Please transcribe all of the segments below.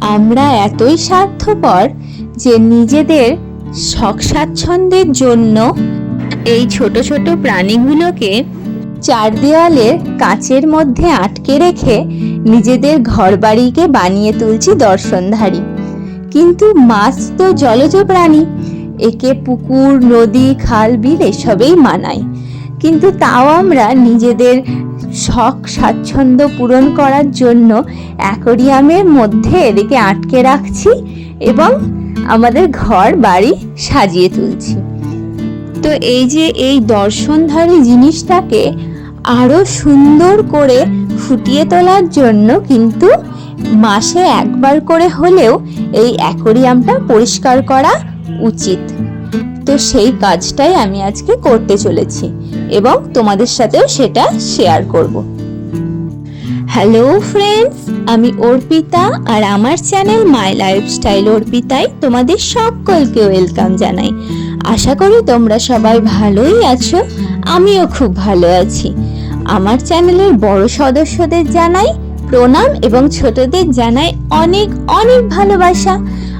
আমরা এতই স্বার্থপর যে নিজেদের শখ স্বাচ্ছন্দ্যের জন্য এই ছোট ছোট প্রাণীগুলোকে চার দেওয়ালের কাচের মধ্যে আটকে রেখে নিজেদের ঘরবাড়িকে বানিয়ে তুলছি দর্শনধারী। কিন্তু মাছ তো জলজ প্রাণী, একে পুকুর, নদী, খাল, বিল এসবেই মানায়। কিন্তু তাও আমরা নিজেদের শখ স্বাচ্ছন্দ্য পূরণ করার জন্য অ্যাকোরিয়ামের মধ্যে এদিকে আটকে রাখছি এবং আমাদের ঘর, বাড়ি সাজিয়ে তুলছি। তো এই যে এই দর্শনধারী জিনিসটাকে আরও সুন্দর করে ফুটিয়ে তোলার জন্য কিন্তু মাসে একবার করে হলেও এই অ্যাকোরিয়ামটা পরিষ্কার করা উচিত। তো সেই কাজটাই আমি আজকে করতে চলেছি। এবং তোমাদের সাথেও সেটা শেয়ার করব। হ্যালো ফ্রেন্ডস আমি অর্পিতা আর আমার চ্যানেল মাই লাইফস্টাইল অর্পিতায় তোমাদের সকলকে ওয়েলকাম জানাই। আশা করি তোমরা সবাই ভালোই আছো, আমিও খুব ভালো আছি। আমার চ্যানেলের বড় সদস্যদের জানাই, প্রণাম এবং ছোটদের জানাই অনেক অনেক ভালোবাসা।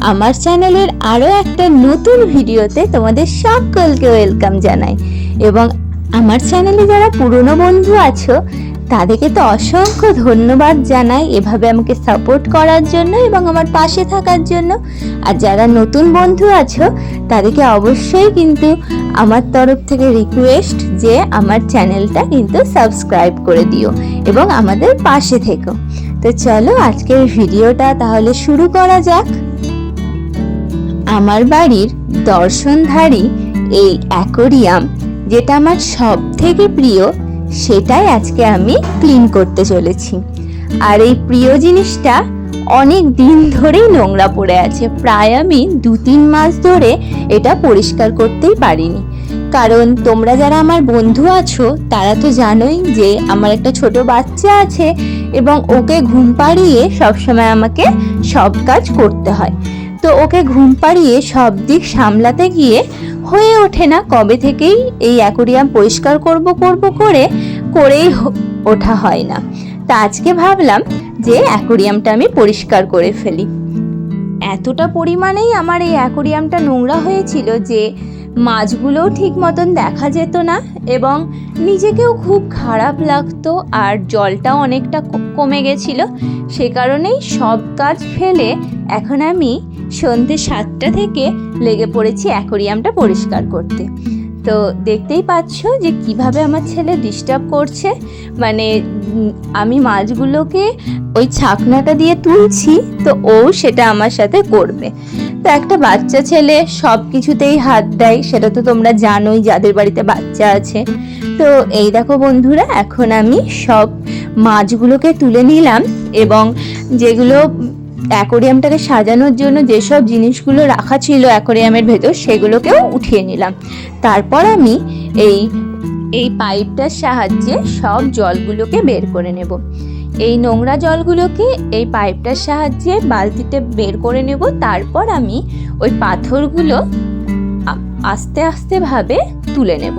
আমার চ্যানেলের আরও একটা নতুন ভিডিওতে তোমাদের সকলকে ওয়েলকাম জানাই। এবং আমার চ্যানেলে যারা পুরনো বন্ধু আছো, তাদেরকে তো অসংখ্য ধন্যবাদ জানাই এভাবে আমাকে সাপোর্ট করার জন্য এবং আমার পাশে থাকার জন্য। আর যারা নতুন বন্ধু আছো, তাদেরকে অবশ্যই কিন্তু আমার তরফ থেকে রিকোয়েস্ট যে আমার চ্যানেলটা কিন্তু সাবস্ক্রাইব করে দিও এবং আমাদের পাশে থেকো। তো চলো আজকের ভিডিওটা তাহলে শুরু করা যাক। আমার বাড়ির দর্শনধারী এই অ্যাকোরিয়াম যেটা আমার সব থেকে প্রিয়, সেটাই আজকে আমি ক্লিন করতে চলেছি। আর এই প্রিয় জিনিসটা অনেক দিন ধরেই নোংরা পড়ে আছে। প্রায় আমি দু তিন মাস ধরে এটা পরিষ্কার করতেই পারিনি। কারণ তোমরা যারা আমার বন্ধু আছো, তারা তো জানোই যে আমার একটা ছোট বাচ্চা আছে এবং ওকে ঘুম পাড়িয়ে সবসময় আমাকে সব কাজ করতে হয়। তো ওকে ঘুম পাড়িয়ে সব দিক সামলাতে গিয়ে হয়ে ওঠে না, কবে থেকেই এই অ্যাকোরিয়াম পরিষ্কার করব করব করে, করেই ওঠা হয় না। তা আজকে ভাবলাম যে অ্যাকোরিয়ামটা আমি পরিষ্কার করে ফেলি। এতটা পরিমাণেই আমার এই অ্যাকোরিয়ামটা নোংরা হয়েছিল যে মাছগুলোও ঠিক মতন দেখা যেত না এবং নিজেকেও খুব খারাপ লাগতো আর জলটাও অনেকটা কমে গেছিল। সে কারণেই সব কাজ ফেলে এখন আমি সন্ধ্যে সাতটা থেকে লেগে পড়েছি অ্যাকোরিয়ামটা পরিষ্কার করতে। তো দেখতেই পাচ্ছ যে কীভাবে আমার ছেলে ডিস্টার্ব করছে। মানে আমি মাছগুলোকে ওই ছাকনাটা দিয়ে তুলছি, তো ও সেটা আমার সাথে করবে। তো একটা বাচ্চা ছেলে সব কিছুতেই হাত দেয়, সেটা তো তোমরা জানোই যাদের বাড়িতে বাচ্চা আছে। তো এই দেখো বন্ধুরা, এখন আমি সব মাছগুলোকে তুলে নিলাম এবং যেগুলো অ্যাকোরিয়ামটাকে সাজানোর জন্য যেসব জিনিসগুলো রাখা ছিল অ্যাকোরিয়ামের ভেতর, সেগুলোকেও উঠিয়ে নিলাম। তারপর আমি এই এই পাইপটার সাহায্যে সব জলগুলোকে বের করে নেব। এই নোংরা জলগুলোকে এই পাইপটার সাহায্যে বালতিতে বের করে নেব। তারপর আমি ওই পাথরগুলো আস্তে আস্তে ভাবে তুলে নেব।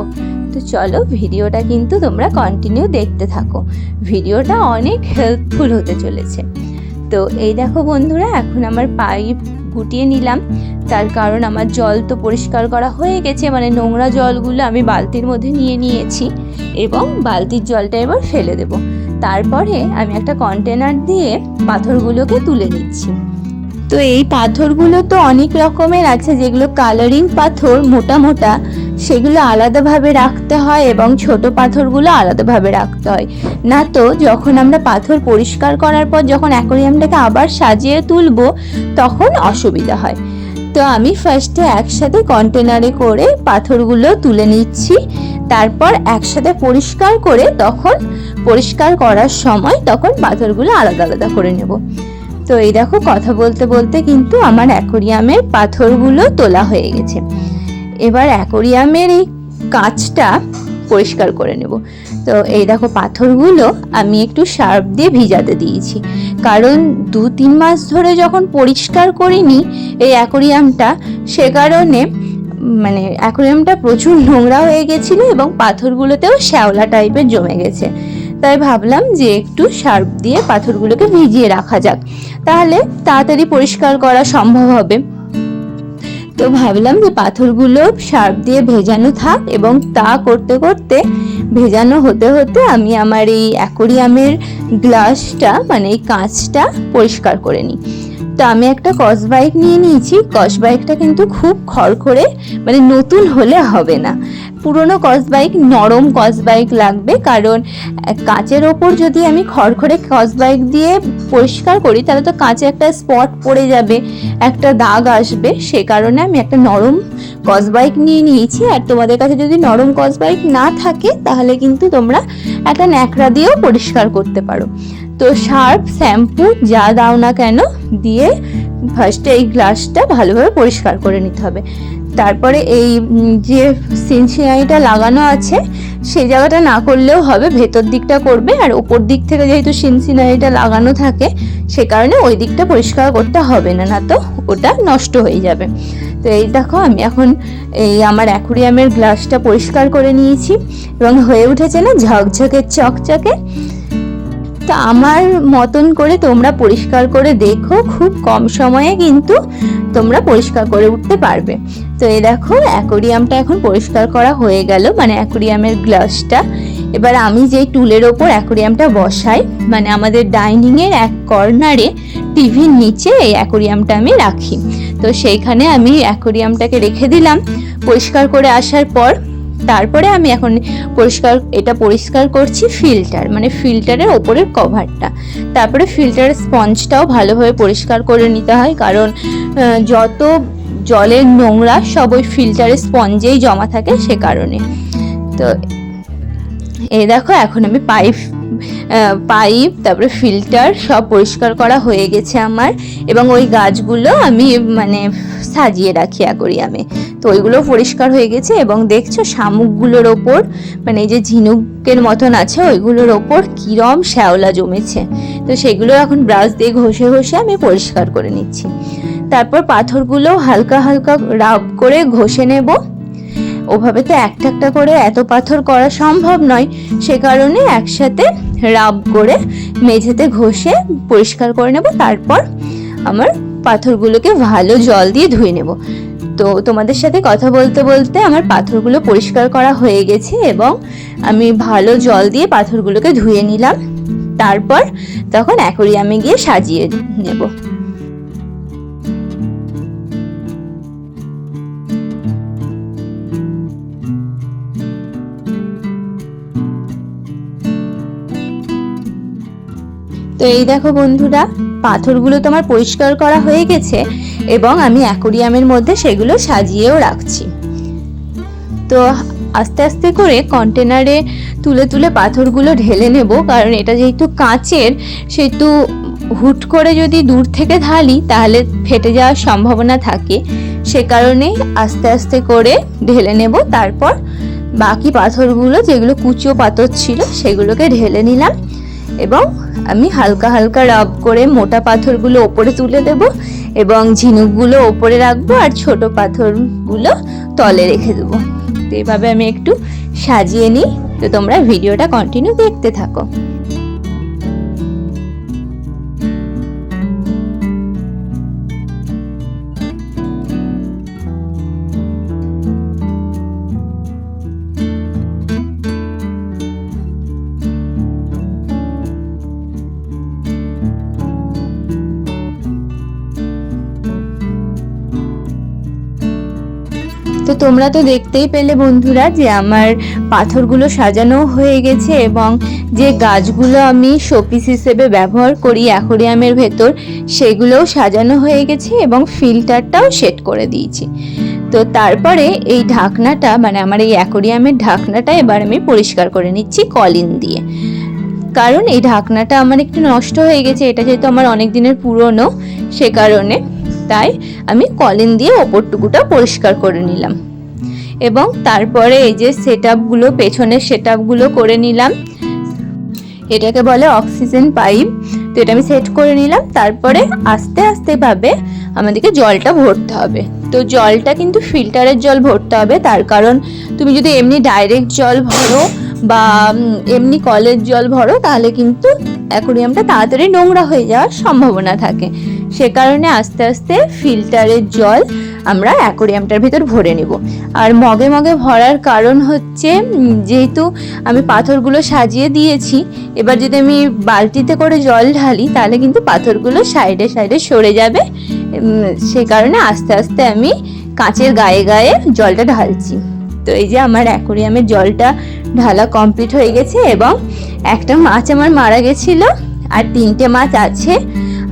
তো চলো ভিডিওটা কিন্তু তোমরা কন্টিনিউ দেখতে থাকো। ভিডিওটা অনেক হেল্পফুল হতে চলেছে। তো এই দেখো বন্ধুরা, এখন আমার পাইপ গুটিয়ে নিলাম। তার কারণ আমার জল তো পরিষ্কার করা হয়ে গেছে মানে নোংরা জলগুলো আমি বালতির মধ্যে নিয়ে নিয়েছি এবং বালতির জলটা এবার ফেলে দেব। তারপরে আমি একটা কন্টেনার দিয়ে পাথরগুলোকে তুলে নিচ্ছি। তো এই পাথরগুলো তো অনেক রকমের আছে, যেগুলো কালারিং পাথর, মোটা মোটা। সেগুলো আলাদাভাবে রাখতে হয় এবং ছোট পাথরগুলো আলাদাভাবে রাখতে হয়। না তো, যখন আমরা পাথর পরিষ্কার করার পর যখন অ্যাকোরিয়ামটাকে আবার সাজিয়ে তুলবো, তখন অসুবিধা হয়। তো আমি ফার্স্টে একসাথে কন্টেনারে করে পাথরগুলো তুলে নিচ্ছি। তারপর একসাথে পরিষ্কার করে তখন, পরিষ্কার করার সময় তখন পাথরগুলো আলাদা আলাদা করে নেব। তো এই দেখো, কথা বলতে বলতে কিন্তু আমার অ্যাকোরিয়ামের পাথরগুলো তোলা হয়ে গেছে। এবার অ্যাকোরিয়ামের এই কাঁচটা পরিষ্কার করে নেব। তো এই দেখো পাথরগুলো আমি একটু সার্ফ দিয়ে ভিজাতে দিয়েছি। কারণ দু তিন মাস ধরে যখন পরিষ্কার করিনি, এই অ্যাকোরিয়ামটা, সে কারণে মানে অ্যাকোরিয়ামটা প্রচুর নোংরা হয়ে গেছিল এবং পাথরগুলোতেও শ্যাওলা টাইপের জমে গেছে। তাই ভাবলাম যে একটু সার্ফ দিয়ে পাথরগুলোকে ভিজিয়ে রাখা যাক। তাহলে তাড়াতাড়ি পরিষ্কার করা সম্ভব হবে। তো ভাবলাম যে পাথরগুলো সার্ফ দিয়ে ভেজানো থাক এবং তা করতে করতে ভেজানো হতে হতে আমি আমার এই অ্যাকোরিয়ামের গ্লাসটা মানে এই কাঁচটা পরিষ্কার করে নিই। তো আমি একটা কস বাইক নিয়ে নিয়েছি। কস বাইকটা কিন্তু খুব খড়খড়ে মানে নতুন হলে হবে না। পুরনো কস বাইক নরম কস বাইক লাগবে। কারণ কাঁচের ওপর যদি আমি খড়খড়ে কস বাইক দিয়ে পরিষ্কার করি, তাহলে তো কাঁচে একটা স্পট পড়ে যাবে, একটা দাগ আসবে। সে কারণে আমি একটা নরম কস বাইক নিয়ে নিয়েছি। আর তোমাদের কাছে যদি নরম কস বাইক না থাকে, তাহলে কিন্তু তোমরা একটা ন্যাকড়া দিয়েও পরিষ্কার করতে পারো। তো সার্ফ শ্যাম্পু যা দাও না কেন, দিয়ে ফার্স্টে এই গ্লাসটা ভালোভাবে পরিষ্কার করে নিতে হবে। তারপরে এই যে সিনসিনাইটা লাগানো আছে সেই জায়গাটা না করলেও হবে, ভেতর দিকটা করবে, আর ওপর দিক থেকে যেহেতু সিনসিনারিটা লাগানো থাকে, সে কারণে ওই দিকটা পরিষ্কার করতে হবে না না তো ওটা নষ্ট হয়ে যাবে। তো এই দেখো, আমি এখন এই আমার অ্যাকুরিয়ামের গ্লাসটা পরিষ্কার করে নিয়েছি, এবং হয়ে উঠেছে না ঝকঝকে চকচকে। তো আমার মতন করে তোমরা পরিষ্কার করে দেখো, খুব কম সময়ে কিন্তু তোমরা পরিষ্কার করে উঠতে পারবে। তো এই দেখো, অ্যাকোরিয়ামটা এখন পরিষ্কার করা হয়ে গেল মানে অ্যাকোরিয়ামের গ্লাসটা। এবার আমি যেই টুলের ওপর অ্যাকোরিয়ামটা বসাই মানে আমাদের ডাইনিংয়ের এক কর্নারে টিভির নিচে এই অ্যাকোরিয়ামটা আমি রাখি। তো সেইখানে আমি অ্যাকোরিয়ামটাকে রেখে দিলাম, পরিষ্কার করে আসার পর, তারপরে আমি এখন পরিষ্কার, এটা পরিষ্কার করছি ফিল্টার মানে ফিল্টারের ওপরের কভারটা। তারপরে ফিল্টারের স্পঞ্জটাও ভালোভাবে পরিষ্কার করে নিতে হয়, কারণ যত জলের নোংরা সব ওই ফিল্টারের স্পঞ্জেই জমা থাকে সে কারণে। তো এই দেখো, এখন আমি পাইপ পাইপ, তারপরে ফিল্টার সব পরিষ্কার করা হয়ে গেছে আমার এবং ওই গাছগুলো আমি মানে সাজিয়ে রাখি অ্যাকোরিয়ামে তো ওইগুলো পরিষ্কার হয়ে গেছে এবং দেখছ শামুকগুলোর ওপর মানে এই যে ঝিনুকের মতন আছে, ওইগুলোর ওপর কিরম শ্যাওলা জমেছে। তো সেগুলো এখন ব্রাশ দিয়ে ঘষে ঘষে আমি পরিষ্কার করে নিচ্ছি। তারপর পাথরগুলো হালকা হালকা রাব করে ঘষে নেব। ওভাবে তো একটা একটা করে এত পাথর করা সম্ভব নয়, সে কারণে একসাথে রাব করে মেঝেতে ঘষে পরিষ্কার করে নেব। তারপর আমার পাথরগুলোকে ভালো জল দিয়ে ধুয়ে নেব। তো তোমাদের সাথে কথা বলতে বলতে আমার পাথরগুলো পরিষ্কার করা হয়ে গেছে এবং আমি ভালো জল দিয়ে পাথরগুলোকে ধুয়ে নিলাম। তারপর তখন অ্যাকোরিয়ামে গিয়ে সাজিয়ে নেব। তো এই দেখো বন্ধুরা, পাথরগুলো তো আমার পরিষ্কার করা হয়ে গেছে এবং আমি অ্যাকোরিয়ামের মধ্যে সেগুলো সাজিয়েও রাখছি। তো আস্তে আস্তে করে কন্টেনারে তুলে তুলে পাথরগুলো ঢেলে নেব, কারণ এটা যেহেতু কাঁচের, সেহেতু হুট করে যদি দূর থেকে ঢালি তাহলে ফেটে যাওয়ার সম্ভাবনা থাকে। সে কারণে আস্তে আস্তে করে ঢেলে নেব, তারপর বাকি পাথরগুলো যেগুলো কুচো পাথর ছিল সেগুলোকে ঢেলে নিলাম এবং আমি হালকা হালকা রাব করে মোটা পাথরগুলো ওপরে তুলে দেব এবং ঝিনুকগুলো ওপরে রাখব আর ছোট পাথরগুলো তলে রেখে দেবো। তো এভাবে আমি একটু সাজিয়ে নিই। তো তোমরা ভিডিওটা কন্টিনিউ দেখতে থাকো। তো তোমরা তো দেখতেই পেলে বন্ধুরা যে আমার পাথরগুলো সাজানো হয়ে গেছে এবং যে গাছগুলো আমি শোপিস হিসেবে ব্যবহার করি অ্যাকোরিয়ামের ভেতর, সেগুলোও সাজানো হয়ে গেছে এবং ফিল্টারটাও সেট করে দিয়েছি। তো তারপরে এই ঢাকনাটা মানে আমার এই অ্যাকোরিয়ামের ঢাকনাটা এবার আমি পরিষ্কার করে নিচ্ছি কলিন দিয়ে। কারণ এই ঢাকনাটা আমার একটু নষ্ট হয়ে গেছে, এটা যেহেতু আমার অনেক দিনের পুরনো, সে কারণে তাই আমি কলিন দিয়ে ওপরটুকুটা পরিষ্কার করে নিলাম। এবং তারপরে এই যে সেট আপগুলো পেছনের সেট আপগুলো করে নিলাম। এটাকে বলে অক্সিজেন পাইপ। তো এটা আমি সেট করে নিলাম। তারপরে আস্তে আস্তে ভাবে আমাদেরকে জলটা ভরতে হবে। তো জলটা কিন্তু ফিল্টারের জল ভরতে হবে। তার কারণ তুমি যদি এমনি ডাইরেক্ট জল ভরো বা এমনি কলের জল ভরো, তাহলে কিন্তু অ্যাকোরিয়ামটা তাড়াতাড়ি নোংরা হয়ে যাওয়ার সম্ভাবনা থাকে। সে কারণে আস্তে আস্তে ফিল্টারের জল আমরা অ্যাকোরিয়ামটার ভিতর ভরে নেব। আর মগে মগে ভরার কারণ হচ্ছে যেহেতু আমি পাথরগুলো সাজিয়ে দিয়েছি, এবার যদি আমি বালতিতে করে জল ঢালি, তাহলে কিন্তু পাথরগুলো সাইডে সাইডে সরে যাবে। সে কারণে আস্তে আস্তে আমি কাঁচের গায়ে গায়ে জলটা ঢালছি। তো এই যে আমার অ্যাকোরিয়ামের জলটা ঢালা কমপ্লিট হয়ে গেছে এবং একটা মাছ আমার মারা গেছিল, আর তিনটে মাছ আছে,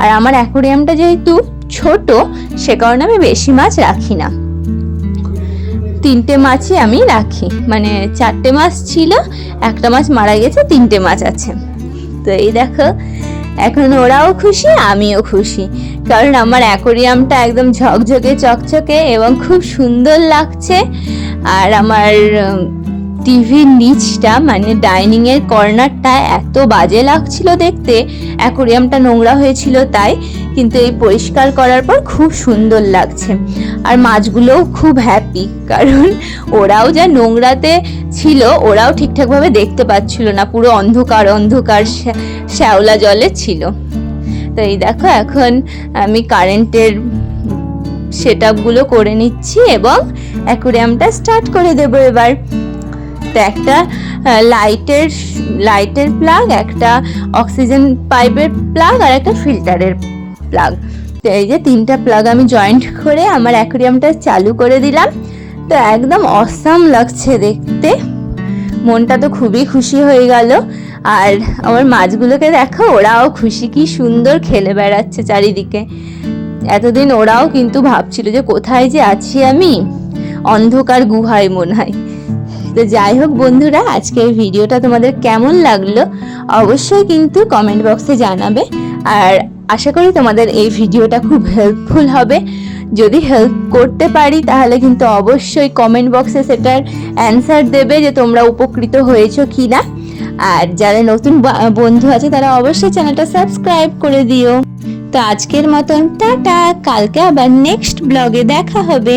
আর আমার অ্যাকোরিয়ামটা যেহেতু ছোট, সে কারণে আমি বেশি মাছ রাখি না। তিনটে মাছই আমি রাখি মানে চারটে মাছ ছিল, একটা মাছ মারা গেছে, তিনটে মাছ আছে। তো এই দেখো, এখন ওরাও খুশি, আমিও খুশি, কারণ আমার অ্যাকোরিয়ামটা একদম ঝকঝকে, চকচকে এবং খুব সুন্দর লাগছে, আর আমার টিভির নিচটা মানে ডাইনিং এর কর্নারটা এত বাজে লাগছিল দেখতে। অ্যাকোরিয়ামটা নোংরা হয়েছিল তাই, কিন্তু এই পরিষ্কার করার পর খুব সুন্দর লাগছে। আর মাছগুলোও খুব হ্যাপি কারণ ওরাও যা নোংরাতে ছিল, ওরাও ঠিকঠাকভাবে দেখতে পাচ্ছিল না, পুরো অন্ধকার অন্ধকার শ্যা- শ্যাওলা জলে ছিল। তো এই দেখো, এখন আমি কারেন্টের সেট আপগুলো করে নিচ্ছি এবং অ্যাকোরিয়ামটা স্টার্ট করে দেবো এবার। তো একটা লাইটের লাইটের প্লাগ একটা অক্সিজেন পাইপের প্লাগ আর একটা ফিল্টারের প্লাগ তো এই যে তিনটা প্লাগ আমি জয়েন্ট করে আমার অ্যাকোরিয়ামটা চালু করে দিলাম। তো একদম অসাম লাগছে দেখতে। মনটা তো খুবই খুশি হয়ে গেল। আর আমার মাছগুলোকে দেখো, ওরাও খুশি, কি সুন্দর খেলে বেড়াচ্ছে চারিদিকে। এতদিন ওরাও কিন্তু ভাবছিল যে কোথায় যে আছি আমি? অন্ধকার গুহায় মনে হয়। তো যাই হোক বন্ধুরা, আজকের ভিডিওটা তোমাদের কেমন লাগল অবশ্যই কিন্তু কমেন্ট বক্সে জানাবে। আর আশা করি তোমাদের এই ভিডিওটা খুব হেল্পফুল হবে। যদি হেল্প করতে পারি, তাহলে কিন্তু অবশ্যই কমেন্ট বক্সে সেটার অ্যান্সার দেবে যে তোমরা উপকৃত হয়েছো কি না আর যারা নতুন বন্ধু আছে, তারা অবশ্যই চ্যানেলটা সাবস্ক্রাইব করে দিও। তো আজকের মতন, টাটা! কালকে আবার নেক্সট ব্লগে দেখা হবে।